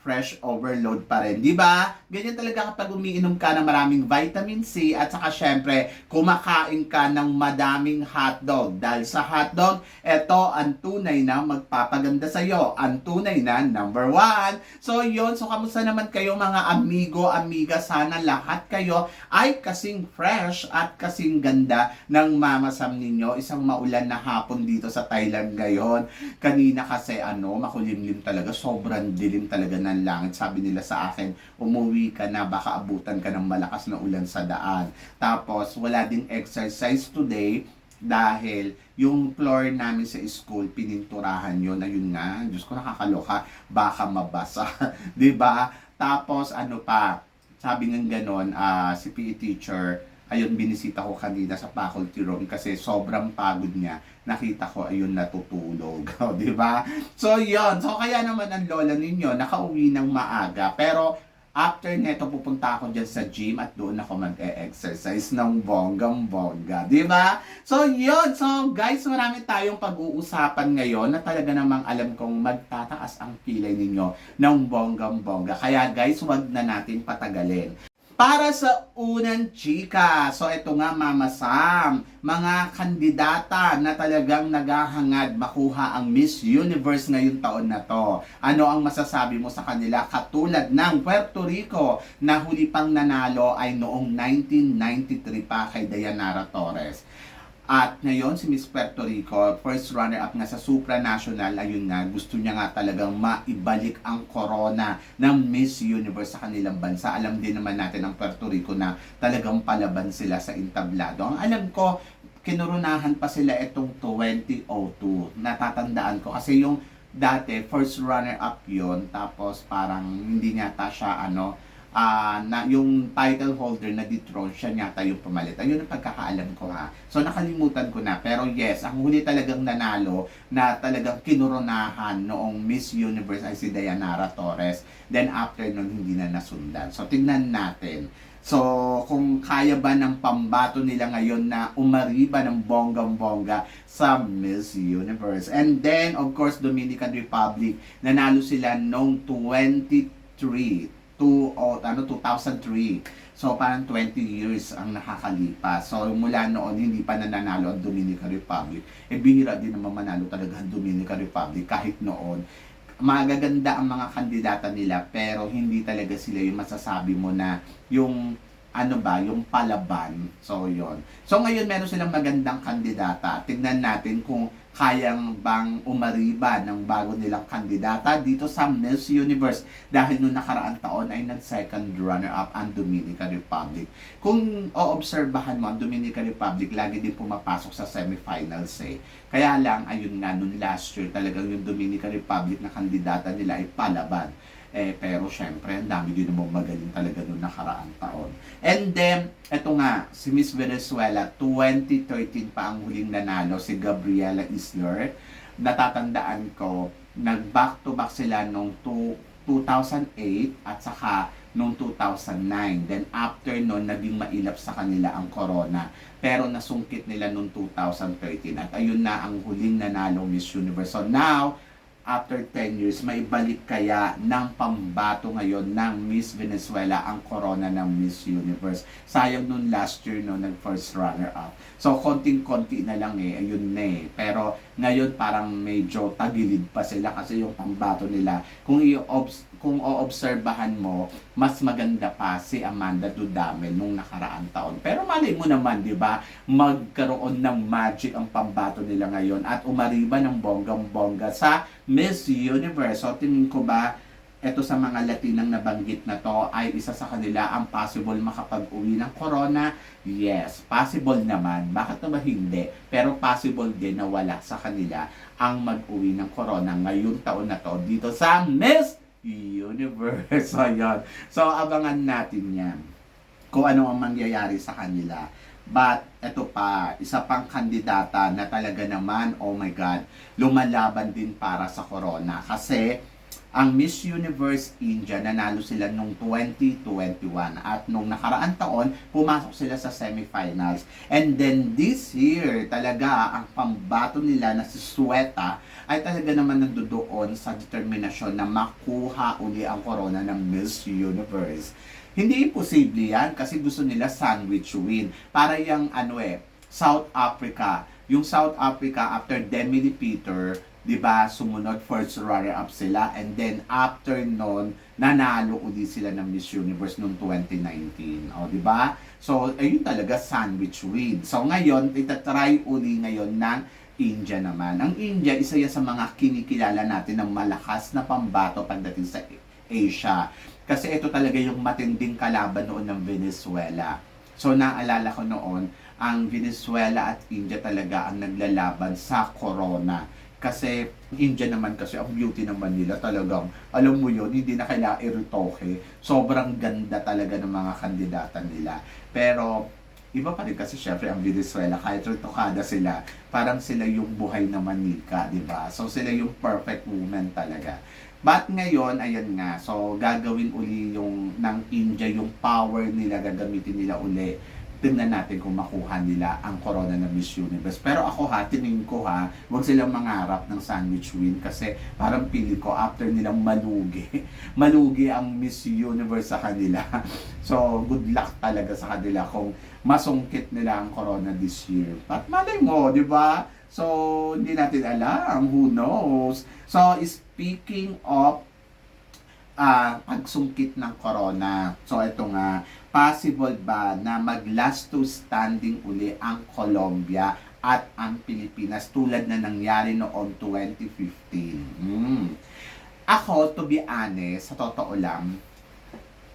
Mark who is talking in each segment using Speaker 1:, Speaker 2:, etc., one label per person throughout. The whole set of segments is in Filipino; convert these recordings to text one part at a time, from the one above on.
Speaker 1: fresh overload pa rin, di ba? Ganyan talaga kapag umiinom ka ng maraming vitamin C at saka syempre kumakain ka ng madaming hotdog. Dahil sa hotdog, ito ang tunay na magpapaganda sa iyo. Ang tunay na number one. So yun, so kamusta naman kayo mga amigo, amiga? Sana lahat kayo ay kasing fresh at kasing ganda ng mamasam ninyo. Isang maulan na hapon dito sa Thailand ngayon. Kanina kasi ano, makulimlim talaga. Sobrang dilim talaga ng langit. Sabi nila sa akin, umuwi ka na, baka abutan ka ng malakas na ulan sa daan. Tapos, wala ding exercise today dahil yung floor namin sa school, pininturahan yun. Ayun nga, Diyos ko nakakaloka, baka mabasa. ba Tapos, ano pa, sabi ng ganon, ah, si PE teacher, ayun, binisita ko kanina sa faculty room kasi sobrang pagod niya. Nakita ko, ayun, natutulog. O, di ba? So, yon So, kaya naman ang lola ninyo, nakauwi ng maaga. Pero, after neto, pupunta ako dyan sa gym at doon ako mag-e-exercise ng bonggang-bongga. Di ba? So, yon So, guys, marami tayong pag-uusapan ngayon na talaga namang alam kong magtataas ang kilay ninyo ng bonggang-bongga. Kaya, guys, wag na natin patagalin. Para sa unang chika, so ito nga Mama Sam, mga kandidata na talagang naghahangad makuha ang Miss Universe ngayong taon na to. Ano ang masasabi mo sa kanila? Katulad ng Puerto Rico na huli pang nanalo ay noong 1993 pa kay Dayanara Torres. At ngayon, si Miss Puerto Rico, first runner-up nga sa supranational, ayun nga, gusto niya nga talagang maibalik ang corona ng Miss Universe sa kanilang bansa. Alam din naman natin ang Puerto Rico na talagang palaban sila sa entablado. Ang alam ko, kinurunahan pa sila itong 2002. Natatandaan ko kasi yung dati, first runner-up yon tapos parang hindi yata siya ano, ah na yung title holder na dethrone siya yata yung pumalit. Ayun ang pagkakaalam ko ha. So nakalimutan ko na. Pero yes, ang huli talagang nanalo na talagang kinuronahan noong Miss Universe ay si Dayanara Torres. Then after nun, hindi na nasundan. So tignan natin. So, kung kaya ba ng pambato nila ngayon na umariba ng bonggang-bongga sa Miss Universe. And then, of course, Dominican Republic, nanalo sila noong 23 to o ano 2003. So parang 20 years ang nakakalipas. So mula noon hindi pa nananalo ang Dominican Republic. Eh bihira din naman manalo talaga ang Dominican Republic kahit noon. Magaganda ang mga kandidata nila pero hindi talaga sila yung masasabi mo na yung ano ba, yung palaban. So, yon So, ngayon meron silang magandang kandidata. Tignan natin kung kayang bang umariba ng bago nilang kandidata dito sa Miss Universe dahil noong nakaraang taon ay nag-second runner-up ang Dominican Republic. Kung oobserbahan mo, ang Dominican Republic lagi din pumapasok sa semifinals eh. Kaya lang, ayun nga, noong last year talagang yung Dominican Republic na kandidata nila ay palaban. Eh, pero syempre, ang dami din namang magaling talaga noong nakaraang taon. And then, eto nga, si Miss Venezuela, 2013 pa ang huling nanalo, si Gabriela Isler. Natatandaan ko, nag-back to back sila two- 2008 at saka noong 2009. Then after noon, naging mailap sa kanila ang corona. Pero nasungkit nila noong 2013. At ayun na ang huling nanalo Miss Universe. So now, after 10 years, may balik kaya ng pambato ngayon ng Miss Venezuela ang corona ng Miss Universe. Sayang nun last year no, nag first runner up. So, konting-konti na lang eh, ayun na eh. Pero ngayon parang medyo tagilid pa sila kasi yung pambato nila, kung i kung oobserbahan mo, mas maganda pa si Amanda Dudamel nung nakaraang taon. Pero malay mo naman, di ba, magkaroon ng magic ang pambato nila ngayon at umariba ng bonggang-bongga sa Miss Universe. So, tingin ko ba, eto sa mga Latinang nabanggit na to ay isa sa kanila ang possible makapag-uwi ng corona? Yes, possible naman. Bakit naman hindi? Pero possible din na wala sa kanila ang mag-uwi ng corona ngayong taon na to dito sa Miss Universe. Yun. So, abangan natin yan. Kung ano ang mangyayari sa kanila. But, eto pa, isa pang kandidata na talaga naman, oh my God, lumalaban din para sa corona. Kasi, ang Miss Universe India, nanalo sila nung 2021. At nung nakaraan taon, pumasok sila sa semifinals. And then this year, talaga, ang pambato nila na si Sweta ay talaga naman nandoon sa determinasyon na makuha uli ang corona ng Miss Universe. Hindi imposible yan kasi gusto nila sandwich win. Para yung ano eh, South Africa. Yung South Africa after Demi Peter, 'di ba, sumunod first runner up sila and then after nun nanalo uli sila ng Miss Universe noong 2019. O, 'di ba? So, ayun talaga sandwich win. So, ngayon, itatry uli ngayon ng India naman. Ang India, isa yan sa mga kinikilala natin ng malakas na pambato pagdating sa Asia. Kasi ito talaga yung matinding kalaban noon ng Venezuela. So, naalala ko noon, ang Venezuela at India talaga ang naglalaban sa corona. Kasi India naman kasi ang beauty naman nila talagang, alam mo yun, hindi na kailangan iritoke. Sobrang ganda talaga ng mga kandidata nila. Pero iba pa rin kasi syempre ang Venezuela, kahit ritokada sila, parang sila yung buhay na manika, di ba? So sila yung perfect woman talaga. But ngayon, ayan nga, so gagawin uli yung ng India, yung power nila, gagamitin nila uli tingnan natin kung makuha nila ang corona ng Miss Universe. Pero ako ha, tingin ko ha, huwag silang mangarap ng sandwich win kasi parang pili ko after nilang malugi, malugi ang Miss Universe sa kanila. So, good luck talaga sa kanila kung masungkit nila ang corona this year. At malay mo, di ba? So, hindi natin alam. Who knows? So, speaking of ah pagsungkit ng corona. So ito nga, possible ba na mag last to standing uli ang Colombia at ang Pilipinas tulad na nangyari noong 2015? Hmm. Ako, to be honest, sa totoo lang,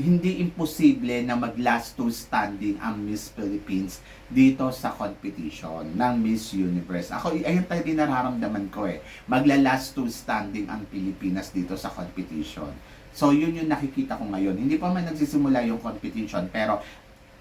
Speaker 1: hindi imposible na mag last to standing ang Miss Philippines dito sa competition ng Miss Universe. Ako, ayun talaga yung nararamdaman ko eh. Magla last to standing ang Pilipinas dito sa competition. So, yun yung nakikita ko ngayon. Hindi pa man nagsisimula yung competition, pero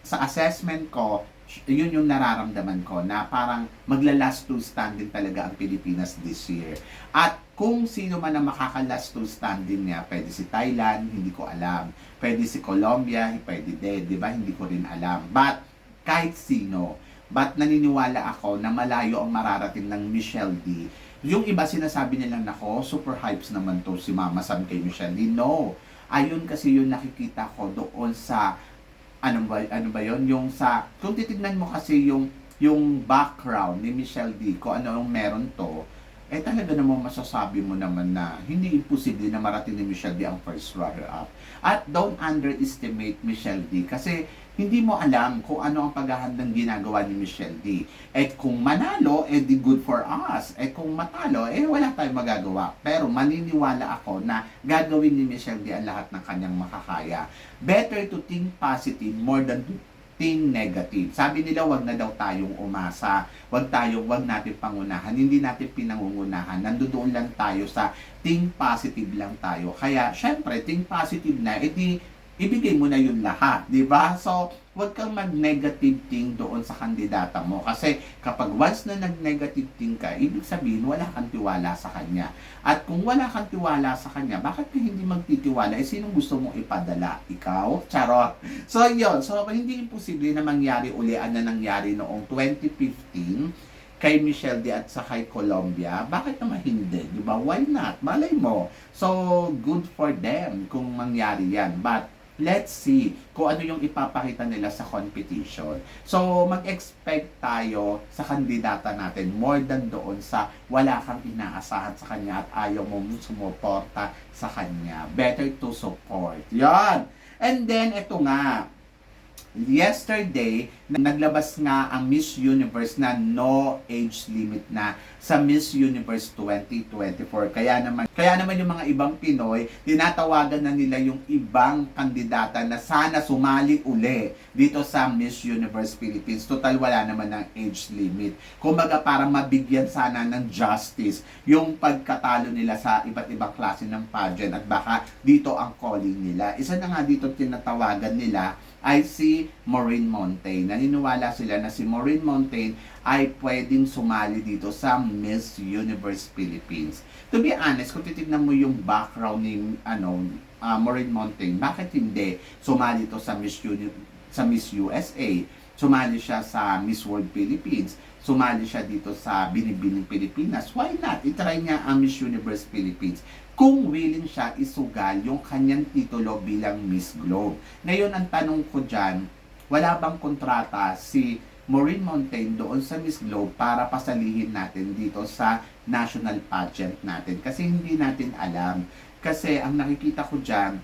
Speaker 1: sa assessment ko, yun yung nararamdaman ko na parang magla-last two standing talaga ang Pilipinas this year. At kung sino man ang makaka-last two standing niya, pwede si Thailand, hindi ko alam. Pwede si Colombia, pwede din, di ba? Hindi ko rin alam. But, kahit sino, but naniniwala ako na malayo ang mararating ng Michelle D yung iba sinasabi nila nako, super hypes naman to si Mama Sam kay Michelle. No. Ayun kasi yung nakikita ko doon sa ano ba ano ba yon yung sa kung titignan mo kasi yung yung background ni Michelle D kung ano yung meron to eh talaga namang masasabi mo naman na hindi imposible na marating ni Michelle D ang first runner up. At don't underestimate Michelle D kasi hindi mo alam kung ano ang paghahandang ginagawa ni Michelle D. Eh kung manalo, eh good for us. Eh kung matalo, eh wala tayong magagawa. Pero maniniwala ako na gagawin ni Michelle D ang lahat ng kanyang makakaya. Better to think positive more than to think negative. Sabi nila, wag na daw tayong umasa. Wag tayong, wag natin pangunahan. Hindi natin pinangungunahan. Nandoon lang tayo sa think positive lang tayo. Kaya, syempre, think positive na, edi ibigay mo na yun lahat, di ba? So, huwag kang mag-negative thing doon sa kandidata mo. Kasi kapag once na nag-negative thing ka, ibig sabihin wala kang tiwala sa kanya. At kung wala kang tiwala sa kanya, bakit ka hindi magtitiwala? Eh, sinong gusto mong ipadala? Ikaw? Charot. So, yun. So, hindi imposible na mangyari ulian na nangyari noong 2015 kay Michelle D at sa kay Colombia, bakit naman hindi? Di ba? Why not? Malay mo. So, good for them kung mangyari yan. But, let's see kung ano yung ipapakita nila sa competition. So, mag-expect tayo sa kandidata natin more than doon sa wala kang inaasahan sa kanya at ayaw mo sumuporta sa kanya. Better to support. Yan! And then, ito nga, yesterday, naglabas nga ang Miss Universe na no age limit na sa Miss Universe 2024. Kaya naman, kaya naman yung mga ibang Pinoy, tinatawagan na nila yung ibang kandidata na sana sumali uli dito sa Miss Universe Philippines. Total wala naman ng age limit. Kumbaga para mabigyan sana ng justice yung pagkatalo nila sa iba't ibang klase ng pageant at baka dito ang calling nila. Isa na nga dito tinatawagan nila ay si Maureen Montaigne. Naniniwala sila na si Maureen Montaigne ay pwedeng sumali dito sa Miss Universe Philippines. To be honest, kung titignan mo yung background ni ano, ah, Maureen Montaigne, bakit hindi sumali to sa Miss Uni- sa Miss USA? Sumali siya sa Miss World Philippines. Sumali siya dito sa Binibining Pilipinas. Why not? I-try niya ang Miss Universe Philippines kung willing siya isugal yung kanyang titulo bilang Miss Globe. Ngayon, ang tanong ko dyan, wala bang kontrata si Maureen Montaigne doon sa Miss Globe para pasalihin natin dito sa national pageant natin? Kasi hindi natin alam. Kasi ang nakikita ko dyan,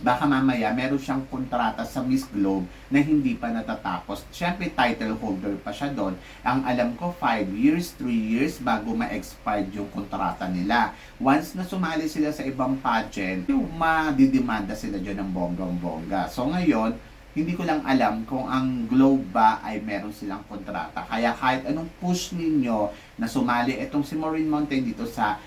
Speaker 1: baka mamaya meron siyang kontrata sa Miss Globe na hindi pa natatapos. Siyempre, title holder pa siya doon. Ang alam ko, 5 years, 3 years bago ma-expired yung kontrata nila. Once na sumali sila sa ibang pageant, madidimanda sila dyan ng bonggang-bongga. So ngayon, hindi ko lang alam kung ang Globe ba ay meron silang kontrata. Kaya kahit anong push ninyo na sumali itong si Maureen Montaigne dito sa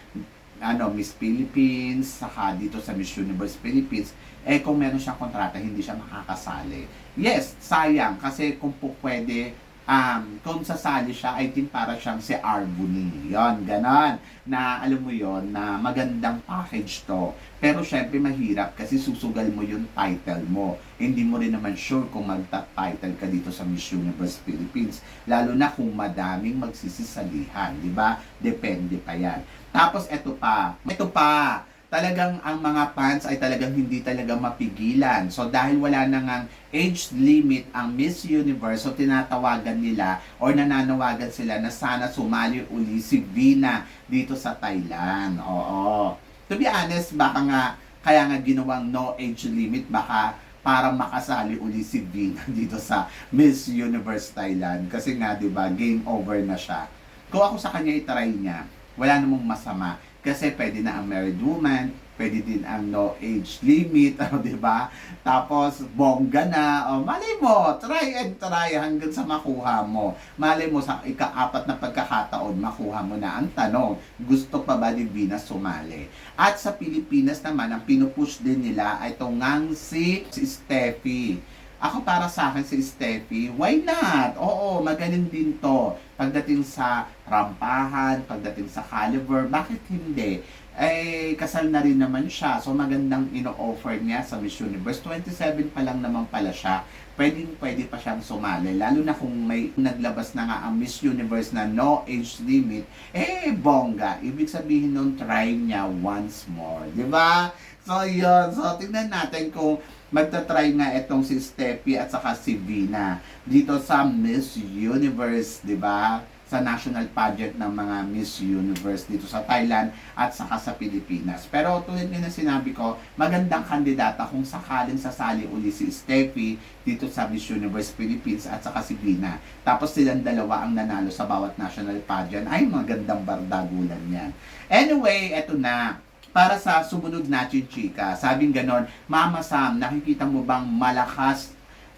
Speaker 1: ano, Miss Philippines, saka dito sa Miss Universe Philippines, eh kung meron siyang kontrata, hindi siya makakasali. Yes, sayang, kasi kung po pwede, um, kung sasali siya, I think para siyang si Arbuni. Yon, ganon. Na alam mo yon na magandang package to. Pero syempre mahirap kasi susugal mo yung title mo. Hindi mo rin naman sure kung magta-title ka dito sa Miss Universe Philippines. Lalo na kung madaming magsisisalihan, di ba? Depende pa yan. Tapos eto pa, eto pa, talagang ang mga fans ay talagang hindi talaga mapigilan. So dahil wala na ngang age limit ang Miss Universe, so tinatawagan nila or nananawagan sila na sana sumali uli si Vina dito sa Thailand. Oo. To be honest, baka nga, kaya nga ginawang no age limit, baka para makasali uli si Vina dito sa Miss Universe Thailand. Kasi nga, di ba, game over na siya. Kung ako sa kanya itry niya, wala namang masama. Kasi pwede na ang married woman, pwede din ang no age limit, ano, di ba? Tapos, bongga na, o, malay mo, try and try hanggang sa makuha mo. Malay mo, sa ikaapat na pagkakataon, makuha mo na ang tanong, gusto pa ba ni Venus sumali? At sa Pilipinas naman, ang pinupush din nila ay itong ngang si, si Steffi. Ako para sa akin si Steffi, why not? Oo, magaling din to. Pagdating sa rampahan, pagdating sa caliber, bakit hindi? Eh, kasal na rin naman siya. So, magandang ino-offer niya sa Miss Universe. 27 pa lang naman pala siya. Pwedeng pwede pa siyang sumali. Lalo na kung may naglabas na nga ang Miss Universe na no age limit. Eh, bongga. Ibig sabihin nun, try niya once more. Ba? So, yun. So, tingnan natin kung magta-try nga itong si Steffi at saka si Vina dito sa Miss Universe, di ba? Sa national pageant ng mga Miss Universe dito sa Thailand at saka sa Pilipinas. Pero tulad na sinabi ko, magandang kandidata kung sakaling sasali uli si Steffi dito sa Miss Universe Philippines at saka si Vina. Tapos silang dalawa ang nanalo sa bawat national pageant. Ay, magandang bardagulan yan. Anyway, eto na para sa sumunod natin chika. Sabing ganon, Mama Sam, nakikita mo bang malakas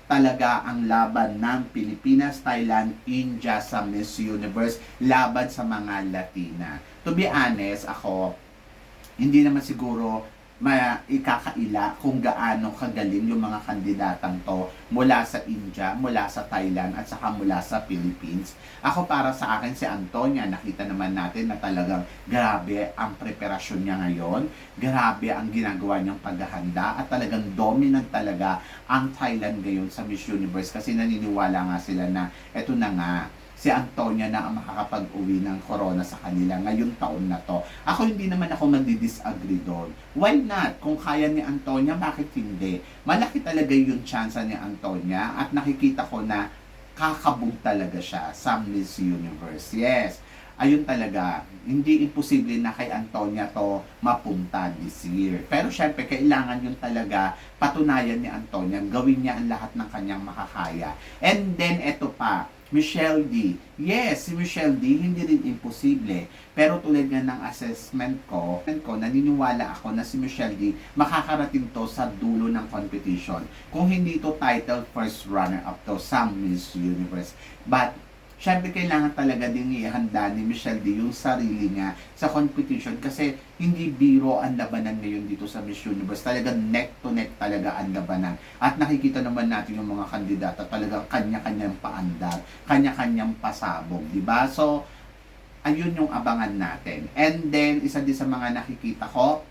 Speaker 1: talaga ang laban ng Pilipinas, Thailand, India sa Miss Universe laban sa mga Latina. To be honest, ako, hindi naman siguro ma ikakaila kung gaano kagaling yung mga kandidatang to mula sa India, mula sa Thailand at saka mula sa Philippines. Ako para sa akin si Antonia, nakita naman natin na talagang grabe ang preparasyon niya ngayon, grabe ang ginagawa niyang paghahanda at talagang dominant talaga ang Thailand ngayon sa Miss Universe kasi naniniwala nga sila na eto na nga si Antonia na ang makakapag-uwi ng corona sa kanila ngayong taon na to. Ako hindi naman ako magdi-disagree doon. Why not? Kung kaya ni Antonia, bakit hindi? Malaki talaga yung chance ni Antonia at nakikita ko na kakabog talaga siya sa Miss Universe. Yes. ayun talaga, hindi imposible na kay Antonia to mapunta this year. Pero syempre, kailangan yun talaga patunayan ni Antonia, gawin niya ang lahat ng kanyang makakaya. And then, eto pa, Michelle D. Yes, si Michelle D, hindi rin imposible. Pero tulad nga ng assessment ko, ko, naniniwala ako na si Michelle D, makakarating to sa dulo ng competition. Kung hindi to title first runner-up to sa Miss Universe. But, syempre kailangan talaga din ihanda ni Michelle D yung sarili niya sa competition kasi hindi biro ang labanan ngayon dito sa Miss Universe. Talaga neck to neck talaga ang labanan. At nakikita naman natin yung mga kandidata talagang kanya-kanyang paandar, kanya-kanyang pasabog, di ba? So, ayun yung abangan natin. And then, isa din sa mga nakikita ko,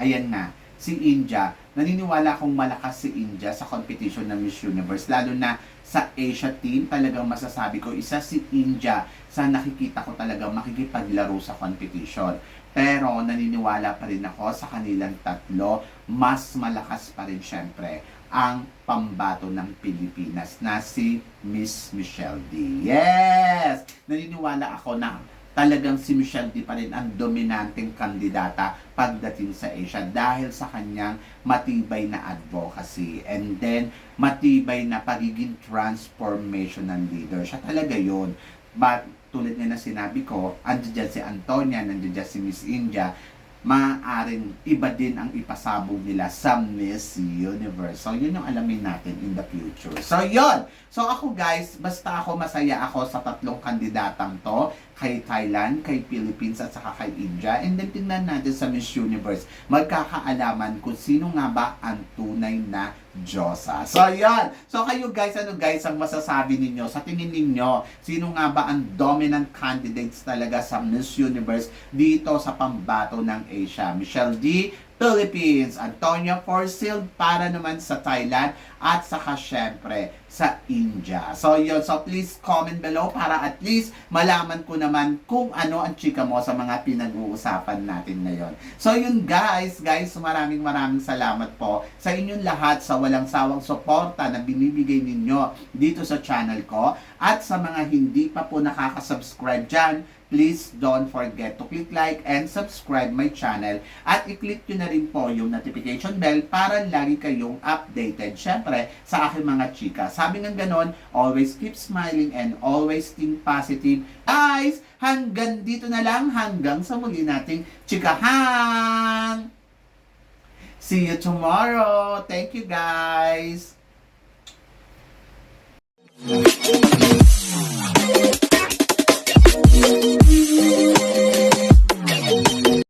Speaker 1: ayan nga, si India. Naniniwala akong malakas si India sa competition ng Miss Universe. Lalo na sa Asia team, talagang masasabi ko, isa si India sa nakikita ko talaga makikipaglaro sa competition. Pero naniniwala pa rin ako sa kanilang tatlo, mas malakas pa rin syempre ang pambato ng Pilipinas na si Miss Michelle D. Yes! Naniniwala ako na talagang si Michelle D pa rin ang dominanteng kandidata pagdating sa Asia dahil sa kanyang matibay na advocacy and then matibay na pagiging transformational leader. Siya talaga yon. But tulad nga na sinabi ko, andyan dyan si Antonia, nandiyan si Miss India, maaaring iba din ang ipasabog nila sa Miss Universe. So, yun yung alamin natin in the future. So, yun! So, ako guys, basta ako masaya ako sa tatlong kandidatang to, kay Thailand, kay Philippines, at saka kay India. And then, tingnan natin sa Miss Universe, magkakaalaman kung sino nga ba ang tunay na Diyosa. So, yan. So, kayo guys, ano guys ang masasabi ninyo? Sa tingin ninyo, sino nga ba ang dominant candidates talaga sa Miss Universe dito sa pambato ng Asia? Michelle D, Philippines, Antonia Forsyth para naman sa Thailand at saka syempre sa India. So yun, so please comment below para at least malaman ko naman kung ano ang chika mo sa mga pinag-uusapan natin ngayon. So yun guys, guys, maraming maraming salamat po sa inyong lahat sa walang sawang suporta na binibigay ninyo dito sa channel ko at sa mga hindi pa po nakaka-subscribe dyan, please don't forget to click like and subscribe my channel at i-click nyo na rin po yung notification bell para lagi kayong updated syempre sa aking mga chika. Sabi ng ganon, always keep smiling and always think positive. Guys, hanggang dito na lang hanggang sa muli nating chikahan! See you tomorrow! Thank you guys! Thank you.